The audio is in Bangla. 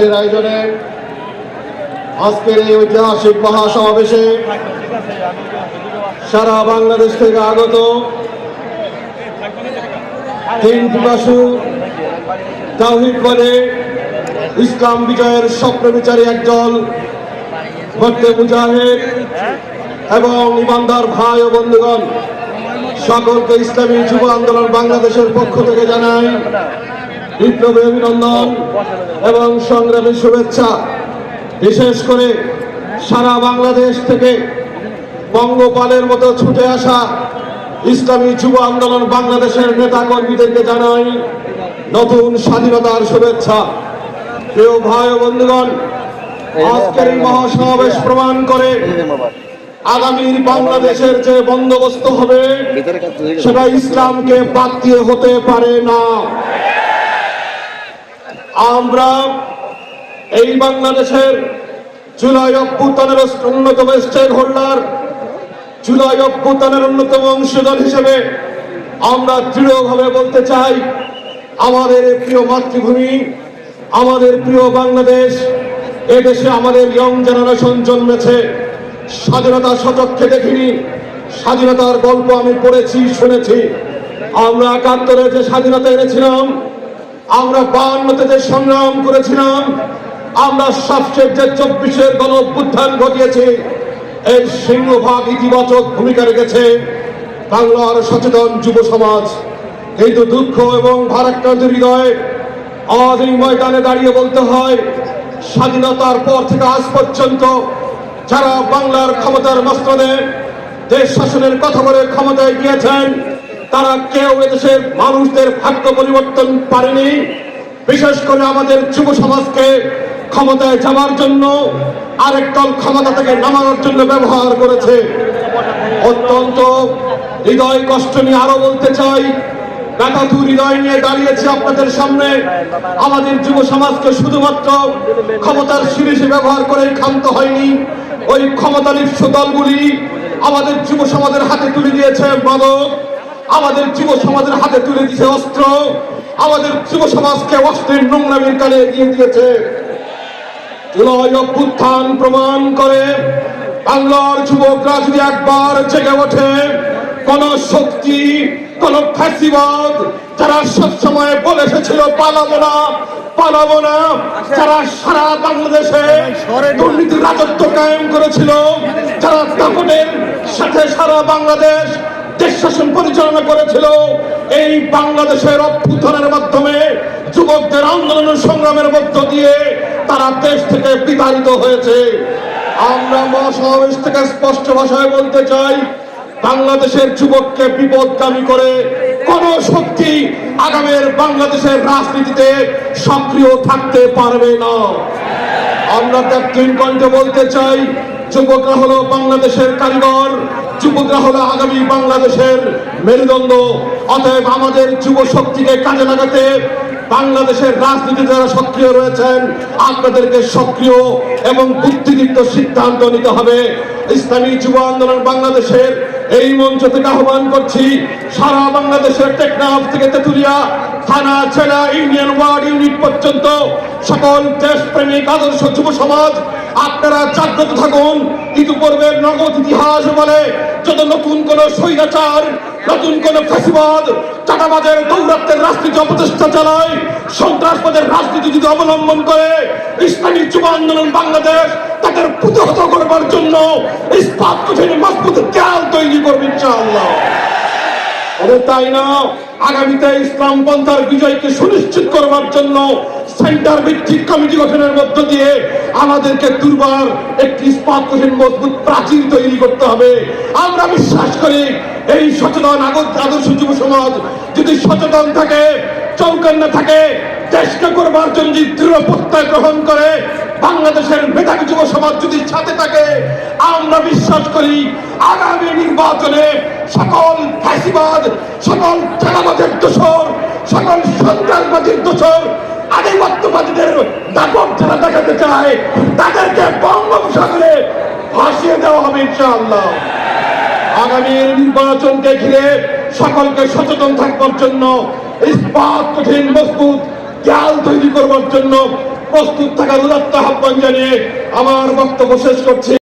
বাংলাদেশের আয়োজনে আজকের এই ঐতিহাসিক মহাসমাবেশে সারা বাংলাদেশ থেকে আগত তিন পিপাসু তাহিদ বলে ইসলাম বিজয়ের স্বপ্ন বিচারী একজন মধ্যে মুজাহিদ এবং ইমানদার ভাই ও বন্ধুগণ, সকলকে ইসলামী যুব আন্দোলন বাংলাদেশের পক্ষ থেকে জানাই বিপ্লবী অভিনন্দন এবং সংগ্রামী শুভেচ্ছা। বিশেষ করে সারা বাংলাদেশ থেকে বঙ্গপালের মতো ছুটে আসা ইসলামী যুব আন্দোলন বাংলাদেশের নেতা কর্মীদেরকে জানাই নতুন স্বাধীনতার শুভেচ্ছা। প্রিয় ভাই বন্ধুগণ, আজকের মহাসমাবেশ প্রমাণ করে আগামীর বাংলাদেশের যে বন্দোবস্ত হবে, সেটা ইসলামকে বাদ দিয়ে হতে পারে না। আমরা এই বাংলাদেশের জুলাই অভ্যুত্থানের অন্যতম স্টেক হোল্ডার, জুলাই অভ্যুত্থানের অন্যতম অংশীদার হিসেবে আমরা দৃঢ়ভাবে বলতে চাই, আমাদের প্রিয় মাতৃভূমি, আমাদের প্রিয় বাংলাদেশ, এদেশে আমাদের ইয়ং জেনারেশন জন্মেছে। স্বাধীনতা সচক্ষে দেখিনি, স্বাধীনতার গল্প আমি পড়েছি, শুনেছি। আমরা একাত্তরে যে স্বাধীনতা এনেছিলাম আমরা যে সংগ্রাম করেছিলাম। আমরা সবচেয়ে যে চব্বিশের গণ অভ্যুত্থান ঘটিয়েছি, এর সিংহভাগ ইতিবাচক ভূমিকা রেখেছে বাংলার সচেতন যুব সমাজ। কিন্তু দুঃখ এবং ভারাক্রান্ত হৃদয় আজ এই ময়দানে দাঁড়িয়ে বলতে হয়, স্বাধীনতার পর থেকে আজ পর্যন্ত যারা বাংলার ক্ষমতার মস্তদে দেশ শাসনের কথা বলে ক্ষমতায় গিয়েছেন তারা কেউ এদেশের মানুষদের ভাগ্য পরিবর্তন পারেনি। বিশেষ করে আমাদের যুব সমাজকে ক্ষমতায় যাওয়ার জন্য আরেক দল ক্ষমতা থেকে নামানোর জন্য ব্যবহার করেছে। অত্যন্ত হৃদয় কষ্ট নিয়ে আরও বলতে চাই ব্যথাতু হৃদয় নিয়ে দাঁড়িয়েছে আপনাদের সামনে। আমাদের যুব সমাজকে শুধুমাত্র ক্ষমতার শিরিষে ব্যবহার করে ক্ষান্ত হয়নি। ওই ক্ষমতালিপ্ত দলগুলি আমাদের যুব সমাজের হাতে তুলে দিয়েছে, মাদক। আমাদের যুব সমাজের হাতে তুলে দিয়েছে অস্ত্র। আমাদের যুব সমাজকে অস্ত্রের নোংরামির কালে এগিয়ে দিয়েছে। অভ্যুত্থান প্রমাণ করে বাংলার যুবকরা যদি একবার জেগে ওঠে, কোন শক্তি, কোন ফ্যাসিবাদ যারা সবসময় বলে এসেছিল, পালাবো না পালাবো না। যারা সারা বাংলাদেশে দুর্নীতির রাজত্ব কায়েম করেছিল, যারা দাপটের সাথে সারা বাংলাদেশ দেশ শাসন পরিচালনা করেছিল এই বাংলাদেশের অভ্যুত্থানের মাধ্যমে যুবকদের আন্দোলন সংগ্রামের মধ্য দিয়ে তারা দেশ থেকে বিতাড়িত হয়েছে। আমরা মহাসমাবেশ থেকে স্পষ্ট ভাষায় বলতে চাই, বাংলাদেশের যুবককে বিপদগামী করে কোন শক্তি আগামের বাংলাদেশের রাজনীতিতে সক্রিয় থাকতে পারবে না। আমরা ত্যাগহীন কণ্ঠে বলতে চাই, যুবকরা হলো বাংলাদেশের কারিগর যুবকরা হলো আগামী বাংলাদেশের মেরুদণ্ড। অতএব আমাদের যুব শক্তিকে কাজে লাগাতে বাংলাদেশের রাজনীতিতে যারা সক্রিয় রয়েছেন, আপনাদেরকে সক্রিয় এবং বুদ্ধিদীপ্ত সিদ্ধান্ত নিতে হবে। ইসলামী যুব আন্দোলন বাংলাদেশের এই মঞ্চ থেকে আহ্বান করছি, সারা বাংলাদেশের টেকনাফ থেকে তেতুলিয়া, থানা জেলা ইউনিয়ন, ওয়ার্ড, ইউনিট পর্যন্ত সকল দেশপ্রেমিক, আদর্শ যুব সমাজ, আপনারা জাগ্রত থাকুন। ইতিপূর্বের নগদ ইতিহাস বলে, যত নতুন কোন স্বৈরাচার নতুন কোন ফাঁসিবাদ চাটাবাজের দৌরাত্মের রাজনীতি অপচেষ্টা চালায়, সন্ত্রাসবাদের রাজনীতি যদি অবলম্বন করে, ইসলামী যুব আন্দোলন বাংলাদেশ তাদের প্রতিহত করবার জন্য ইস্পাত কঠিন, মজবুত দেয়াল তৈরি করবে ইনশাআল্লাহ। তাই না, আগামীতে ইসলাম পন্থার বিজয়কে সুনিশ্চিত করবার জন্য সেন্টার ভিত্তিক কমিটি গঠনের মধ্য দিয়ে আমাদেরকে দুর্বার একটি ইস্পাত কঠিন, মজবুত প্রাচীর তৈরি করতে হবে। আমরা বিশ্বাস করি এই সচেতন আগত আদর্শ যুব সমাজ যদি সচেতন থাকে, চৌকান্ন থাকে চেষ্টা করবার জন্য দৃঢ় প্রত্যয় গ্রহণ করে, বাংলাদেশের মেধাবী যুব সমাজ যদি সাথে থাকে, আমরা বিশ্বাস করি আগামী নির্বাচনে সকল ফ্যাসিবাদ, সকল চালাবাদের দোষর, সকল সন্ত্রাসবাদীর দোষর আধিপত্যবাদীদের যারা দেখাতে চায়, তাদেরকে ভাসিয়ে দেওয়া হবে ইনশাআল্লাহ। আগামী নির্বাচনকে ঘিরে সকলকে সচেতন থাকবার জন্য, ইস্পাত কঠিন মজবুত জাল তৈরি করবার জন্য প্রস্তুত থাকার উদাত্ত আহ্বান জানিয়ে আমার বক্তব্য শেষ করছি।